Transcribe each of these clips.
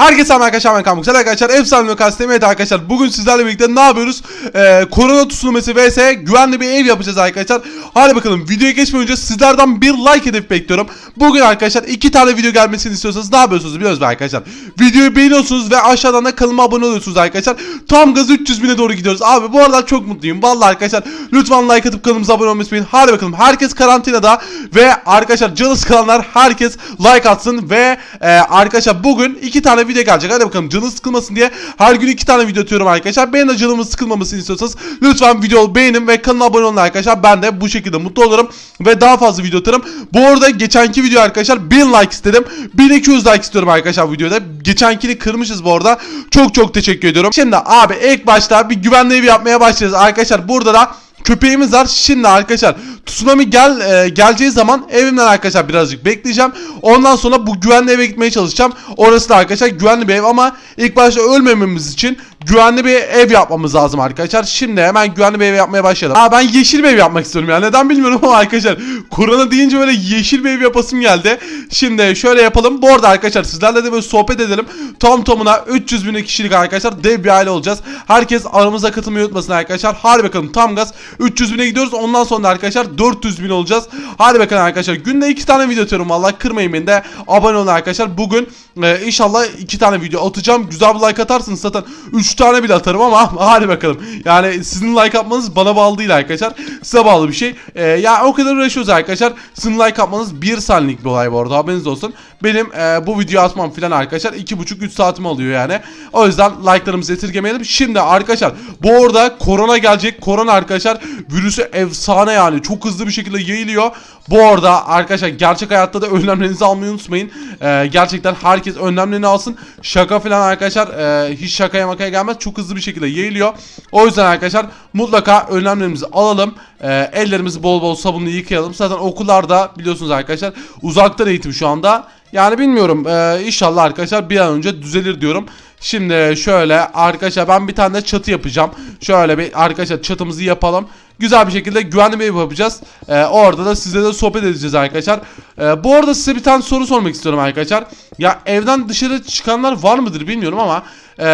Herkese arkadaşlar ben Kamuk. Arkadaşlar efsane evet arkadaşlar bugün sizlerle birlikte ne yapıyoruz? Ee, korona tsunamisi vs güvenli bir ev yapacağız arkadaşlar. Hadi bakalım videoya geçmeden önce sizlerden bir like hedef bekliyorum. Bugün arkadaşlar iki tane video gelmesini istiyorsanız ne yapıyorsunuz biliyorsunuz arkadaşlar. Videoyu beğeniyorsunuz ve aşağıdan da kanalıma abone oluyorsunuz arkadaşlar. Tam gaz 300 bine doğru gidiyoruz. Abi bu arada çok mutluyum. Vallahi arkadaşlar lütfen like atıp kanalımıza abone olmayı unutmayın. Hadi bakalım herkes karantinada ve arkadaşlar canı sıkılanlar herkes like atsın ve e, arkadaşlar bugün iki tane video gelecek. Hadi bakalım canı sıkılmasın diye her gün iki tane video atıyorum arkadaşlar. Benim de canımın sıkılmamasını istiyorsanız lütfen videoyu beğenin ve kanala abone olun arkadaşlar. Ben de bu şekilde mutlu olurum ve daha fazla video atarım. Bu arada geçenki video arkadaşlar 1000 like istedim. 1200 like istiyorum arkadaşlar videoda. Geçenkini kırmışız bu arada. Çok çok teşekkür ediyorum. Şimdi abi ilk başta bir güvenli ev yapmaya başlayacağız arkadaşlar. Burada da köpeğimiz var. Şimdi arkadaşlar tsunami gel e, geleceği zaman evimden arkadaşlar birazcık bekleyeceğim. Ondan sonra bu güvenli eve gitmeye çalışacağım. Orası da arkadaşlar güvenli bir ev ama ilk başta ölmememiz için güvenli bir ev yapmamız lazım arkadaşlar. Şimdi hemen güvenli bir ev yapmaya başlayalım. Aa ben yeşil bir ev yapmak istiyorum ya. Neden bilmiyorum ama arkadaşlar korona deyince böyle yeşil bir ev yapasım geldi. Şimdi şöyle yapalım. Bu arada arkadaşlar sizlerle de böyle sohbet edelim. Tam tamına 300 bin kişilik arkadaşlar dev bir aile olacağız. Herkes aramıza katılmayı unutmasın arkadaşlar. Hadi bakalım tam gaz 300 bine gidiyoruz. Ondan sonra arkadaşlar 400 bin olacağız. Hadi bakalım arkadaşlar. Günde 2 tane video atıyorum vallahi kırmayın beni de. Abone olun arkadaşlar. Bugün e, inşallah 2 tane video atacağım. Güzel bir like atarsınız zaten 3 tane bile atarım ama hadi bakalım. Yani sizin like atmanız bana bağlı değil arkadaşlar. Size bağlı bir şey. E, ya o kadar uğraşıyoruz arkadaşlar. Sizin like atmanız 1 saniyelik bir olay bu arada haberiniz olsun. Benim e, bu video atmam filan arkadaşlar 2,5-3 saatimi alıyor yani. O yüzden like'larımızı esirgemeyelim. Şimdi arkadaşlar bu arada korona gelecek. Korona arkadaşlar virüsü efsane yani. Çok hızlı bir şekilde yayılıyor. Bu arada arkadaşlar gerçek hayatta da önlemlerinizi almayı unutmayın. E, gerçekten herkes önlemlerini alsın. Şaka filan arkadaşlar e, hiç şakaya makaya gelmez. Çok hızlı bir şekilde yayılıyor. O yüzden arkadaşlar mutlaka önlemlerimizi alalım. E, ellerimizi bol bol sabunla yıkayalım. Zaten okullarda biliyorsunuz arkadaşlar uzaktan eğitim şu anda. Yani bilmiyorum e, inşallah arkadaşlar bir an önce düzelir diyorum. Şimdi şöyle arkadaşlar ben bir tane de çatı yapacağım. Şöyle bir arkadaşlar çatımızı yapalım. Güzel bir şekilde güvenli bir ev yapacağız. Ee, orada da sizle de sohbet edeceğiz arkadaşlar. Ee, bu arada size bir tane soru sormak istiyorum arkadaşlar. Ya evden dışarı çıkanlar var mıdır bilmiyorum ama e,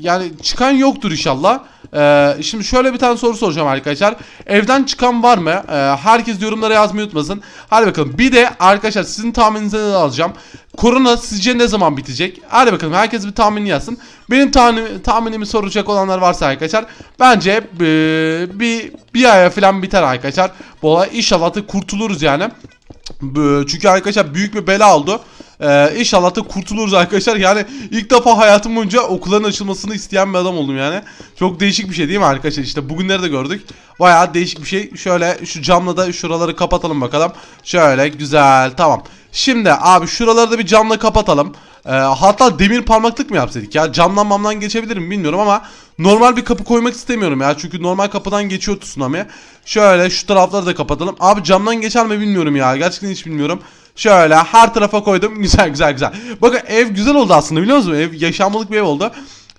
yani çıkan yoktur inşallah. Ee, şimdi şöyle bir tane soru soracağım arkadaşlar. Evden çıkan var mı? Ee, herkes yorumlara yazmayı unutmasın. Hadi bakalım. Bir de arkadaşlar sizin tahmininizi de alacağım. Korona sizce ne zaman bitecek? Hadi bakalım herkes bir tahmin yazsın. Benim tahmin, tahminimi soracak olanlar varsa arkadaşlar bence e, bir bir aya falan biter arkadaşlar. Bu olay inşallah da kurtuluruz yani. Çünkü arkadaşlar büyük bir bela oldu. Ee, inşallah da kurtuluruz arkadaşlar. Yani ilk defa hayatım boyunca okulların açılmasını isteyen bir adam oldum yani. Çok değişik bir şey değil mi arkadaşlar? İşte bugünleri de gördük. Bayağı değişik bir şey. Şöyle şu camla da şuraları kapatalım bakalım. Şöyle güzel tamam. Şimdi abi şuraları da bir camla kapatalım. Ee, hatta demir parmaklık mı yapsaydık ya? Camdan mamdan geçebilirim bilmiyorum ama normal bir kapı koymak istemiyorum ya. Çünkü normal kapıdan geçiyor tsunami. Şöyle şu tarafları da kapatalım. Abi camdan geçer mi bilmiyorum ya. Gerçekten hiç bilmiyorum. Şöyle her tarafa koydum. Güzel güzel güzel. Bakın ev güzel oldu aslında biliyor musunuz? Ev yaşanmalık bir ev oldu.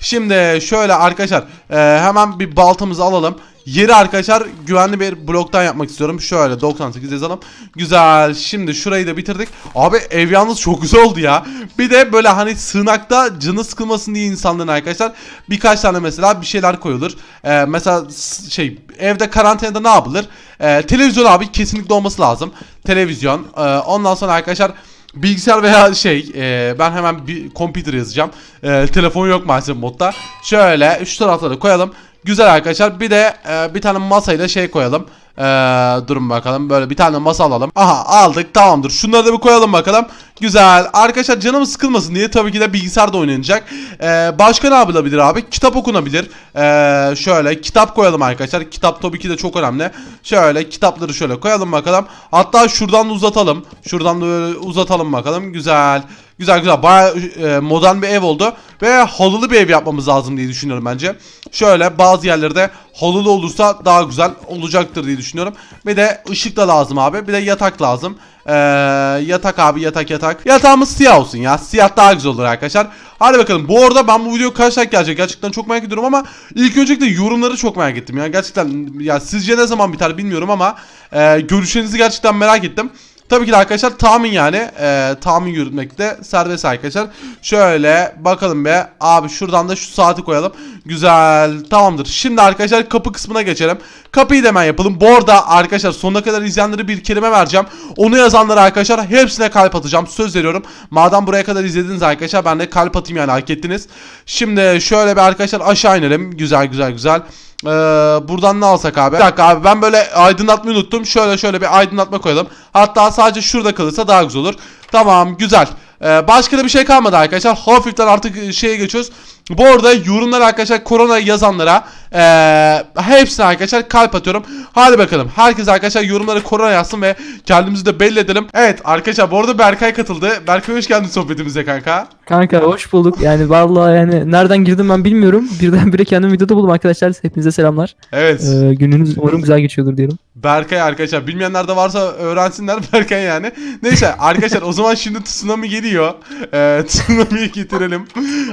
Şimdi şöyle arkadaşlar e, hemen bir baltamızı alalım. Yeri arkadaşlar güvenli bir bloktan yapmak istiyorum. Şöyle 98 yazalım. Güzel. Şimdi şurayı da bitirdik. Abi ev yalnız çok güzel oldu ya. Bir de böyle hani sığınakta canı sıkılmasın diye insanların arkadaşlar birkaç tane mesela bir şeyler koyulur. Ee, mesela şey evde karantinada ne yapılır? Ee, televizyon abi kesinlikle olması lazım. Televizyon. Ee, ondan sonra arkadaşlar Bilgisayar veya şey e, ben hemen bir computer yazacağım. E, telefon yok maalesef modda. Şöyle şu tarafları koyalım. Güzel arkadaşlar. Bir de e, bir tane masayla şey koyalım. E, durun bakalım. Böyle bir tane masa alalım. Aha aldık tamamdır. Şunları da bir koyalım bakalım. Güzel. Arkadaşlar canımız sıkılmasın diye tabii ki de bilgisayarda oynanacak. E, başka ne yapılabilir abi? Kitap okunabilir. E, şöyle kitap koyalım arkadaşlar. Kitap tabii ki de çok önemli. Şöyle kitapları şöyle koyalım bakalım. Hatta şuradan da uzatalım. Şuradan da böyle uzatalım bakalım. Güzel. Güzel güzel. Baya modern bir ev oldu. Ve halılı bir ev yapmamız lazım diye düşünüyorum bence. Şöyle bazı yerlerde halılı olursa daha güzel olacaktır diye düşünüyorum. Bir de ışık da lazım abi. Bir de yatak lazım. Ee, yatak abi yatak yatak. Yatağımız siyah olsun ya. Siyah daha güzel olur arkadaşlar. Hadi bakalım. Bu arada ben bu video kaç like gelecek gerçekten çok merak ediyorum ama ilk öncelikle yorumları çok merak ettim ya. Gerçekten ya sizce ne zaman biter bilmiyorum ama e, görüşlerinizi gerçekten merak ettim. Tabii ki de arkadaşlar tahmin yani. E, tahmin yürütmekte serbest arkadaşlar. Şöyle bakalım be. Abi şuradan da şu saati koyalım. Güzel. Tamamdır. Şimdi arkadaşlar kapı kısmına geçelim. Kapıyı da hemen yapalım. Bu arada arkadaşlar sonuna kadar izleyenlere bir kelime vereceğim. Onu yazanlara arkadaşlar hepsine kalp atacağım. Söz veriyorum. Madem buraya kadar izlediniz arkadaşlar ben de kalp atayım yani hak ettiniz. Şimdi şöyle bir arkadaşlar aşağı inelim. Güzel güzel güzel. Ee, buradan ne alsak abi? Bir dakika abi ben böyle aydınlatmayı unuttum. Şöyle şöyle bir aydınlatma koyalım. Hatta sadece şurada kalırsa daha güzel olur. Tamam güzel. Ee, başka da bir şey kalmadı arkadaşlar. Hafiften artık şeye geçiyoruz. Bu arada yorumlar arkadaşlar korona yazanlara ee, hepsine arkadaşlar kalp atıyorum. Hadi bakalım. Herkes arkadaşlar yorumlara korona yazsın ve kendimizi de belli edelim. Evet arkadaşlar bu arada Berkay katıldı. Berkay hoş geldin sohbetimize kanka. Kanka hoş bulduk. Yani vallahi yani nereden girdim ben bilmiyorum. Birdenbire kendimi videoda buldum arkadaşlar. Hepinize selamlar. Evet. Ee, gününüz umarım güzel geçiyordur diyorum. Berkay arkadaşlar bilmeyenler de varsa öğrensinler Berkay yani. Neyse arkadaşlar o zaman şimdi tsunami geliyor. Ee, tsunami'yi getirelim.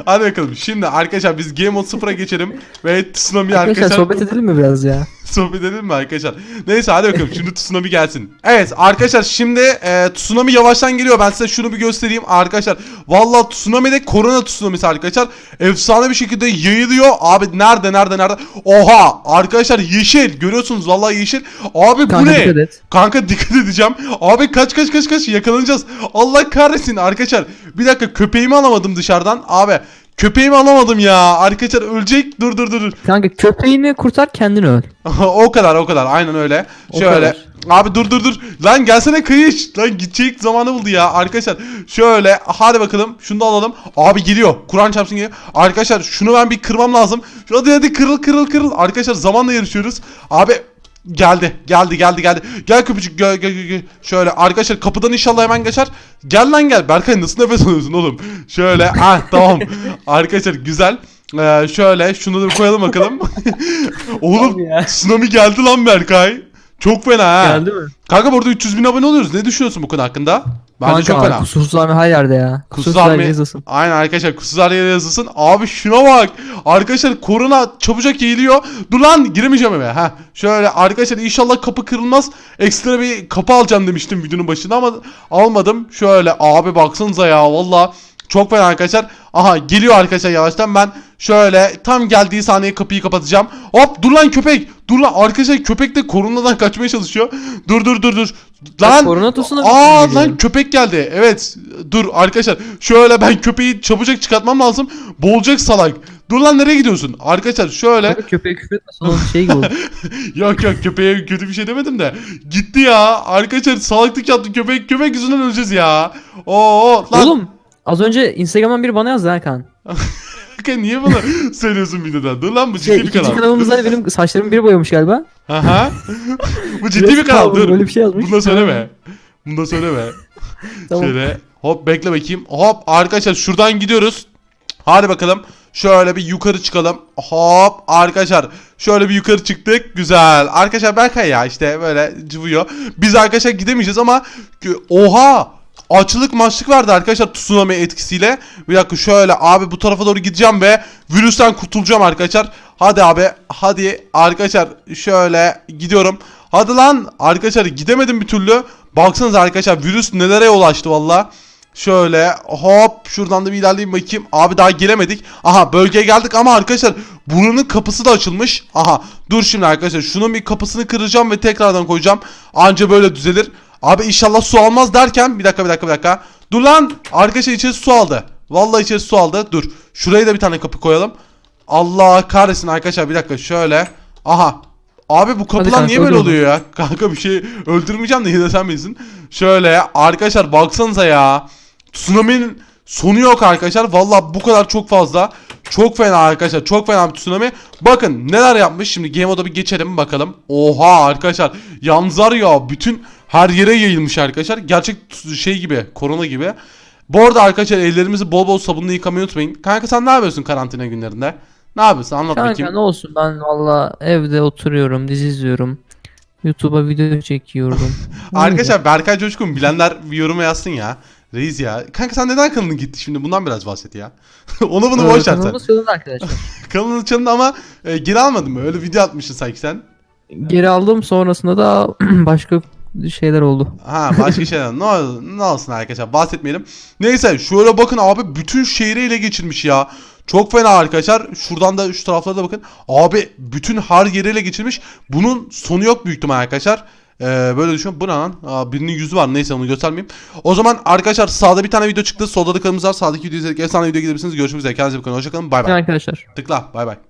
Hadi bakalım. Şimdi arkadaşlar biz Game Mode 0'a geçelim ve tsunami Arkadaşlar, arkadaşlar, sohbet edelim mi biraz ya? sohbet edelim mi arkadaşlar? Neyse hadi bakalım şimdi tsunami gelsin. Evet arkadaşlar şimdi e, tsunami yavaştan geliyor. Ben size şunu bir göstereyim arkadaşlar. Vallahi tsunami de korona tsunamisi arkadaşlar. Efsane bir şekilde yayılıyor. Abi nerede nerede nerede? Oha arkadaşlar yeşil görüyorsunuz vallahi yeşil. Abi bu Kanka ne? dikkat et. Kanka dikkat edeceğim. Abi kaç kaç kaç kaç yakalanacağız. Allah kahretsin arkadaşlar. Bir dakika köpeğimi alamadım dışarıdan. Abi köpeğimi alamadım ya. Arkadaşlar ölecek. Dur dur dur. dur. Kanka köpeğini kurtar kendini öl. o kadar o kadar aynen öyle. O Şöyle. kadar. Abi dur dur dur. Lan gelsene kayış. Lan gidecek zamanı buldu ya. Arkadaşlar şöyle hadi bakalım. Şunu da alalım. Abi geliyor. Kur'an çarpsın geliyor. Arkadaşlar şunu ben bir kırmam lazım. Hadi hadi kırıl kırıl kırıl. Arkadaşlar zamanla yarışıyoruz. Abi Geldi, geldi, geldi, geldi. Gel köpücük, gel, gel, gel. Şöyle arkadaşlar kapıdan inşallah hemen geçer. Gel lan gel. Berkay nasıl nefes alıyorsun oğlum? Şöyle, ah tamam. arkadaşlar güzel. Ee, şöyle şunu da koyalım bakalım. oğlum tsunami geldi lan Berkay. Çok fena ha. Geldi mi? Kanka burada 300 bin abone oluyoruz. Ne düşünüyorsun bu konu hakkında? Bence Kanka çok fena. kusursuz army her yerde ya. Kusursuz Kusursuz army- army yazılsın. Aynen arkadaşlar kusursuz yere yazılsın. Abi şuna bak. Arkadaşlar korona çabucak yayılıyor. Dur lan giremeyeceğim eve. Ha şöyle arkadaşlar inşallah kapı kırılmaz. Ekstra bir kapı alacağım demiştim videonun başında ama almadım. Şöyle abi baksanıza ya valla. Çok fena arkadaşlar. Aha geliyor arkadaşlar yavaştan ben şöyle tam geldiği saniye kapıyı kapatacağım. Hop dur lan köpek. Dur lan arkadaşlar köpek de koronadan kaçmaya çalışıyor. Dur dur dur dur. Lan. korona tsunami Aa lan köpek geldi. Evet. Dur arkadaşlar. Şöyle ben köpeği çabucak çıkartmam lazım. Boğulacak salak. Dur lan nereye gidiyorsun? Arkadaşlar şöyle. Köpeğe küfür etme şey gibi yok yok köpeğe kötü bir şey demedim de. Gitti ya. Arkadaşlar salaklık yaptı köpek. Köpek yüzünden öleceğiz ya. Oo lan. Oğlum az önce Instagram'dan biri bana yazdı Hakan. Kanka niye bunu söylüyorsun videoda? Dur lan bu ciddi Şey, bir ikinci kanal. kanalımızda benim saçlarımı biri boyamış galiba. Aha. bu ciddi bir Resmen kanal. Dur. Böyle bir şey yazmış. Bunu da söyleme. Bunu da söyleme. Tamam. Şöyle hop bekle bakayım. Hop arkadaşlar şuradan gidiyoruz. Hadi bakalım. Şöyle bir yukarı çıkalım. Hop arkadaşlar şöyle bir yukarı çıktık. Güzel. Arkadaşlar Berkay ya işte böyle cıvıyor. Biz arkadaşlar gidemeyeceğiz ama oha açlık maçlık vardı arkadaşlar tsunami etkisiyle. Bir dakika şöyle abi bu tarafa doğru gideceğim ve virüsten kurtulacağım arkadaşlar. Hadi abi hadi arkadaşlar şöyle gidiyorum. Hadi lan arkadaşlar gidemedim bir türlü. Baksanıza arkadaşlar virüs nelere ulaştı valla. Şöyle hop şuradan da bir ilerleyeyim bakayım. Abi daha gelemedik. Aha bölgeye geldik ama arkadaşlar buranın kapısı da açılmış. Aha dur şimdi arkadaşlar şunun bir kapısını kıracağım ve tekrardan koyacağım. Anca böyle düzelir. Abi inşallah su almaz derken bir dakika bir dakika bir dakika. Dur lan arkadaşlar içerisi su aldı. Vallahi içerisi su aldı. Dur şuraya da bir tane kapı koyalım. Allah kahretsin arkadaşlar bir dakika şöyle. Aha Abi bu kapılar kanka, niye böyle oluyor ya? Kanka bir şey öldürmeyeceğim de yine sen bilirsin. Şöyle arkadaşlar baksanıza ya. Tsunami'nin sonu yok arkadaşlar. Valla bu kadar çok fazla. Çok fena arkadaşlar. Çok fena bir tsunami. Bakın neler yapmış. Şimdi game moda bir geçelim bakalım. Oha arkadaşlar. Yalnız var ya bütün her yere yayılmış arkadaşlar. Gerçek şey gibi. Korona gibi. Bu arada arkadaşlar ellerimizi bol bol sabunla yıkamayı unutmayın. Kanka sen ne yapıyorsun karantina günlerinde? Ne yapıyorsun anlat Kanka bakayım. ne olsun ben valla evde oturuyorum, dizi izliyorum. YouTube'a video çekiyorum. Arkadaşlar Berkay Coşkun bilenler bir yoruma yazsın ya. Reis ya. Kanka sen neden kanalın gitti şimdi? Bundan biraz bahset ya. Onu bunu boş ver sen. Kanalımız çalındı arkadaşlar. Kanalın çalındı ama e, geri almadın mı? Öyle video atmışsın sanki sen. Geri aldım sonrasında da başka şeyler oldu. Ha başka şeyler ne, ol- ne olsun arkadaşlar bahsetmeyelim. Neyse şöyle bakın abi bütün şehri ele geçirmiş ya. Çok fena arkadaşlar. Şuradan da şu taraflara da bakın. Abi bütün her yeri ele geçirmiş. Bunun sonu yok büyük ihtimal arkadaşlar. Ee, böyle düşün. Bu ne lan? Aa, birinin yüzü var. Neyse onu göstermeyeyim. O zaman arkadaşlar sağda bir tane video çıktı. Solda da kanalımız var. Sağdaki videoyu izledik. Efsane video gidebilirsiniz. Görüşmek üzere. Kendinize bakın. Hoşçakalın. Bay bay. arkadaşlar. Tıkla. Bay bay.